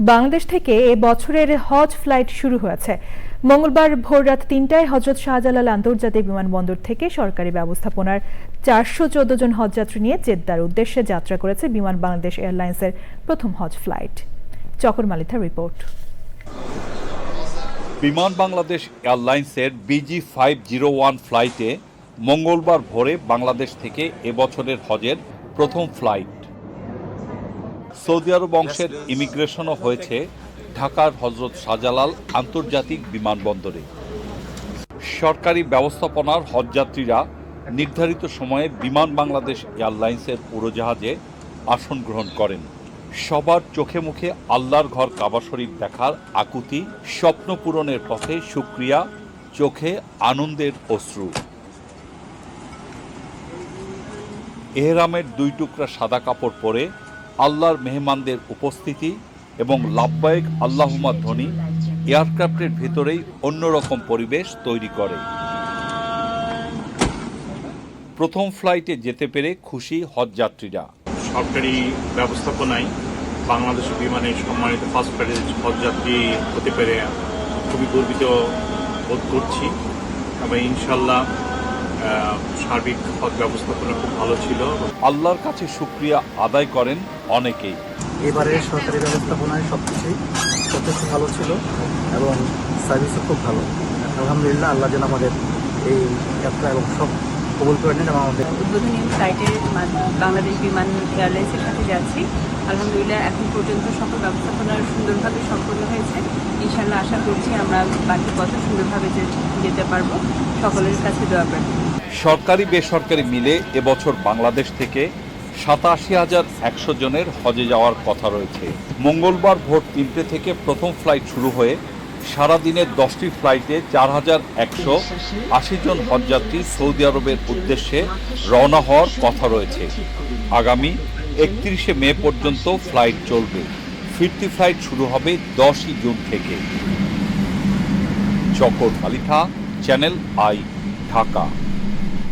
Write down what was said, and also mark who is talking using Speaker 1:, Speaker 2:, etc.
Speaker 1: বাংলাদেশ থেকে এ বছরের হজ ফ্লাইট শুরু হয়েছে। মঙ্গলবার ভোর রাত তিনটায় হজরত শাহজালাল আন্তর্জাতিক বিমানবন্দর থেকে সরকারি ব্যবস্থাপনার চারশো চোদ্দ জন হজযাত্রী নিয়ে জেদ্দার উদ্দেশ্যে যাত্রা করেছে বিমান বাংলাদেশ এয়ারলাইন্সের প্রথম হজ ফ্লাইট। চকর মালিথার রিপোর্ট।
Speaker 2: বিমান বাংলাদেশ এয়ারলাইন্সের বিজি ফাইভ জিরো ওয়ান ফ্লাইটে মঙ্গলবার ভোরে বাংলাদেশ থেকে এবছরের হজের প্রথম ফ্লাইট সৌদি আরব অংশের ইমিগ্রেশনও হয়েছে ঢাকার হজরত শাহজালাল আন্তর্জাতিক বিমানবন্দরে। সরকারি ব্যবস্থাপনার হজযাত্রীরা নির্ধারিত সময়ে বিমান বাংলাদেশ এয়ারলাইন্সের উড়োজাহাজে আসন গ্রহণ করেন। সবার চোখে মুখে আল্লাহর ঘর কাবা শরীফ দেখার আকুতি, স্বপ্ন পূরণের পথে সুক্রিয়া, চোখে আনন্দের অশ্রু। এহরামের দুই টুকরা সাদা কাপড় পরে আল্লাহর মেহমানদের উপস্থিতি এবং লাভবায়ক আল্লাহুমা ধ্বনি এয়ারক্রাফটের ভেতরেই অন্যরকম পরিবেশ তৈরি করে। প্রথম ফ্লাইটে যেতে পেরে খুশি হজযাত্রীরা।
Speaker 3: সরকারি ব্যবস্থাপনায় বাংলাদেশ বিমানের সম্মানিত ফার্স্ট ক্লাস হজযাত্রী হতে পেরে খুবই গর্বিত বোধ করছি। তবে ইনশাল্লাহ সার্বিক হজ ব্যবস্থাপনা খুব ভালো ছিল।
Speaker 2: আল্লাহর কাছে সুক্রিয়া আদায় করেন অনেকেই।
Speaker 4: এবারের সরকারি ব্যবস্থাপনায় সব কিছুই যথেষ্ট ভালো ছিল এবং সার্ভিসও খুব ভালো। আলহামদুলিল্লাহ আল্লাহ যেন আমাদের এই যাত্রা এবং সব কবুল করে নেন এবং আমাদের
Speaker 5: উদ্বোধনী ফ্লাইটের বাংলাদেশ বিমান এয়ারলাইন্সের সাথে যাচ্ছি। আলহামদুলিল্লাহ এখন পর্যন্ত সকল ব্যবস্থাপনা সুন্দরভাবে সম্পন্ন হয়েছে। ইনশাল্লাহ আশা করছি আমরা বাকি পথ সুন্দরভাবে যে- যেতে পারব। সকলের কাছে দোয়া প্রার্থনা
Speaker 2: সরকারি বেসরকারি মিলে এবছর বাংলাদেশ থেকে সাতাশি হাজার একশো জনের হজে যাওয়ার কথা রয়েছে। মঙ্গলবার ভোর তিনটে থেকে প্রথম ফ্লাইট শুরু হয়ে সারাদিনের দশটি ফ্লাইটে চার হাজার একশো আশি জন হজযাত্রী সৌদি আরবের উদ্দেশ্যে রওনা হওয়ার কথা রয়েছে। আগামী একত্রিশে মে পর্যন্ত ফ্লাইট চলবে। ফিরতি ফ্লাইট শুরু হবে দশই জুন থেকে। চকর মালিথা চ্যানেল আই, ঢাকা।